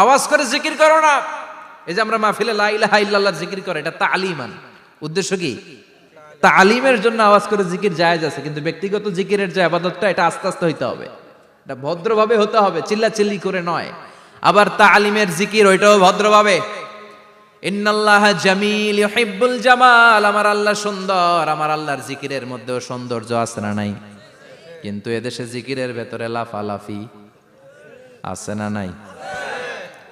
আওয়াজ করে জিকির করো না। এই যে আমরা মাহফিলে লা ইল্লাল্লাহ জিকির করে, এটা তালিমান। উদ্দেশ্য কি? তালিমের জন্য আওয়াজ করে জিকির জায়েজ আছে, কিন্তু ব্যক্তিগত জিকিরের যে আবাদতটা, এটা আস্তে আস্তে হইতে হবে। এটা ভদ্রভাবে হতে হবে চিল্লা চিল্লি করে নয়। আবার তালিমের জিকির, ওইটাও ভদ্রভাবে। ইন্নাল্লাহ জামিল ইউহিব্বুল জামাল। আমার আল্লাহ সুন্দর, আমার আল্লাহর জিকিরের মধ্যেও সৌন্দর্য আছে না নাই? কিন্তু এদেশে জিকিরের ভেতরে লাফালাফি আছে না নাই?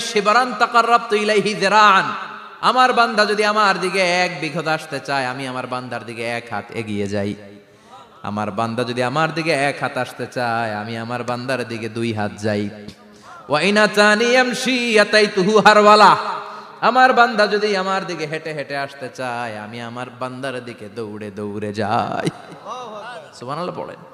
শিবরান আমার বান্দা যদি আমার দিকে এক বিঘত আসতে চায়, আমি আমার বান্দার দিকে এক হাত এগিয়ে যাই। আমার বান্দা যদি আমার দিকে এক হাত আসতে চায়, আমি আমার বান্দার দিকে দুই হাত যাই। ওয়া ইনা তানি ইয়ামশি ইয়াতাইতুহু হারওয়ালা। আমার বান্দা যদি আমার দিকে হেঁটে হেঁটে আসতে চায়, আমি আমার বান্দার দিকে দৌড়ে দৌড়ে যাই। সুবহানাল্লাহ পড়েন।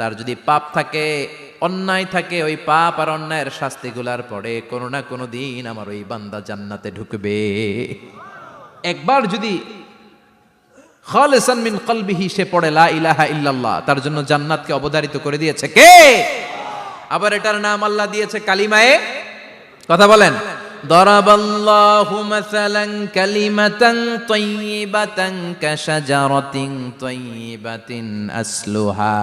তার যদি পাপ থাকে, অন্যায় থাকে, ওই পাপ আর অন্যায়ের শাস্তিগুলার পরে কোনো না কোনো দিন আমার ওই বান্দা জান্নাতে ঢুকবে। একবার যদি মিন কলবিহি, সে পড়ে, লা ইলাহা ইল্লাল্লাহ তার জন্য জান্নাতকে অবধারিত করে দিয়েছে। কে? আবার এটার নাম আল্লাহ দিয়েছে, কালিমায়ে? কথা বলেন। দরাবাল্লাহু মাসালান কালিমাতান তাইয়িবাতান কাশাজারাতিন তাইয়িবাতিন আসলুহা।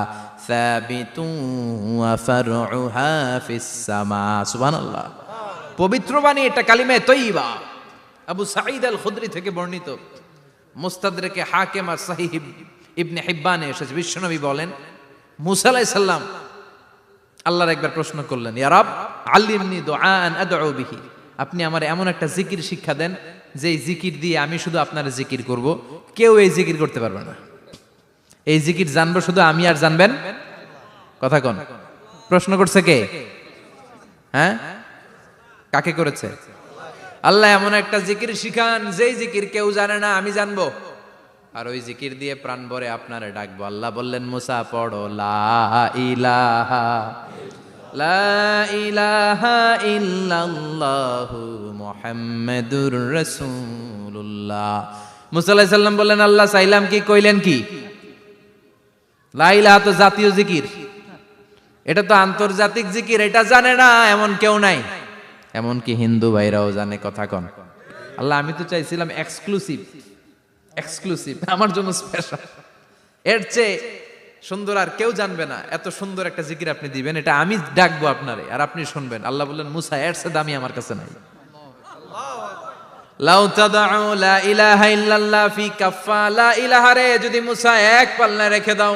সাবিতুন ওয়া ফারউহা ফিস সামা, সুবহানাল্লাহ। পবিত্র বাণী এটা কালিমায়ে তৈয়বা। আবু সাঈদ আল খুদরি থেকে বর্ণিত। মুস্তাদরেকে হাকেম আর সাহিব ইবনে হিব্বানে এসেছে। বিশ্বনবী বলেন, মুসা আলাইহিস সালাম আল্লাহর একবার প্রশ্ন করলেন ইয়ারাব আল্লিমনি দুআআন আদউ বিহি। আপনি আমার এমন একটা জিকির শিক্ষা দেন যে জিকির দিয়ে আমি শুধু আপনার জিকির করব। কেউ এই জিকির করতে পারবে না। এই জিকির জানব শুধু আমি আর জানবেন? কথা কোন? প্রশ্ন করছে কে? হ্যাঁ? কাকে করেছে? আল্লাহ এমন একটা জিকির শিখান, যেই জিকির কেউ জানে না, আমি জানব। আর ওই জিকির দিয়ে প্রাণ ভরে আপনারে ডাকবো। আল্লাহ বললেন, মুসা, পড়ো, লা ইলাহা লা ইলাহা মুসা বললেন, আল্লাহ চাইলাম কি, কইলেন কি? লাইলা তো জাতীয় জিকির। এটা তো আন্তর্জাতিক জিকির, এটা জানে না, এমন কেউ নাই। এমনকি হিন্দু ভাইরাও জানে, কথা কন। আল্লাহ, আমি তো চাইছিলাম এক্সক্লুসিভ এক্সক্লুসিভ আমার জন্য স্পেশাল এর চেয়ে সুন্দর আর কেউ জানবে না, এত সুন্দর একটা জিকির আপনি দিবেন, এটা আমি ডাকবো আপনারে, আর আপনি শুনবেন। আল্লাহ বললেন, মুসা, এর সে দামি আমার কাছে নাই। যদি মুসা এক পাল্লা রেখে দাও।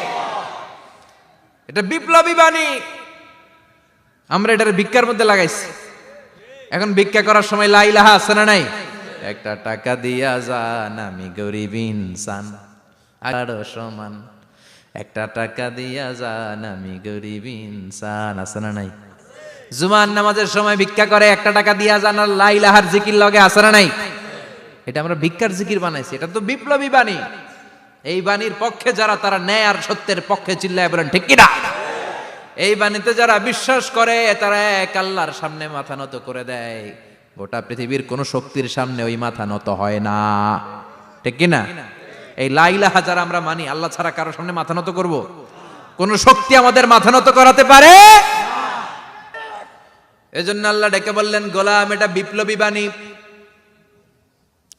এটা বিপ্লবী বাণী। আমরা এটার ভিক্ষার মধ্যে লাগাইছি। এখন ভিক্ষা করার সময় লাইলাহা আছে না নাই? একটা টাকা দিয়া যান, আমি গরিব ইনসান। আরও সমান। একটা টাকা দিয়া যান, আমি গরিব ইনসান। আছে না নাই? জুমান নামাজের সময় ভিক্ষা করে, একটা টাকা দিয়া যান, আর লাইলাহার জিকির লগে আছে না নাই? এটা আমরা ভিক্ষার জিকির বানাইছি। এটা তো বিপ্লবী বাণী। এই বাণীর পক্ষে যারা, তারা ন্যায় আর সত্যের পক্ষে চিল্লায় বলেন, ঠিক কিনা? এই বাণীতে যারা বিশ্বাস করে, তারা এক আল্লাহর সামনে মাথা নত করে দেয়। গোটা পৃথিবীর কোন শক্তির সামনে ওই মাথা নত হয় না। ঠিক কিনা? এই লাইলাহা যারা আমরা মানি, আল্লাহ ছাড়া কারোর সামনে মাথা নত করব? কোন শক্তি আমাদের মাথা নত করাতে পারে? এজন্য আল্লাহ ডেকে বললেন, গোলাম, এটা বিপ্লবী বাণী।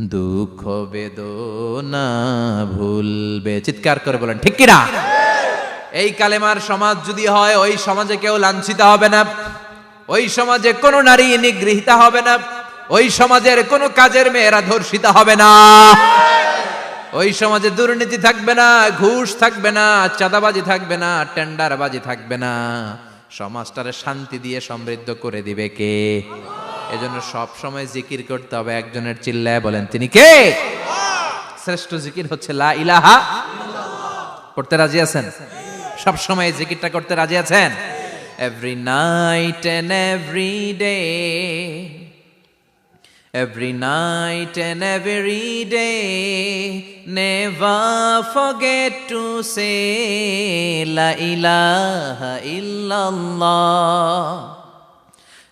দুঃখ বেদনা ভুলবে। চিৎকার করে বলেন, ঠিক কিনা? এই কালেমার সমাজ যদি হয়, ওই সমাজে কেউ লাঞ্ছিত হবে না। ওই সমাজে কোনো নারী নিগৃহীতা হবে না। ওই সমাজের কোনো কাজের মেয়েরা ধর্ষিত হবে না। ওই সমাজে দুর্নীতি থাকবে না, ঘুষ থাকবে না, চাঁদাবাজি থাকবে না, টেন্ডারবাজি থাকবে না। সমাজটারে শান্তি দিয়ে সমৃদ্ধ করে দিবে কে? এজন্য সব সময় জিকির করতে হবে একজনের চিল্লায় বলেন তিনি কে? শ্রেষ্ঠ জিকির হচ্ছে লা ইলাহা করতে রাজি আছেন? সব সময় জিকিরটা করতে রাজি আছেন? Every night and every day Every night and every day, never forget to say La ilaha illallah.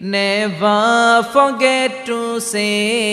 never forget to say.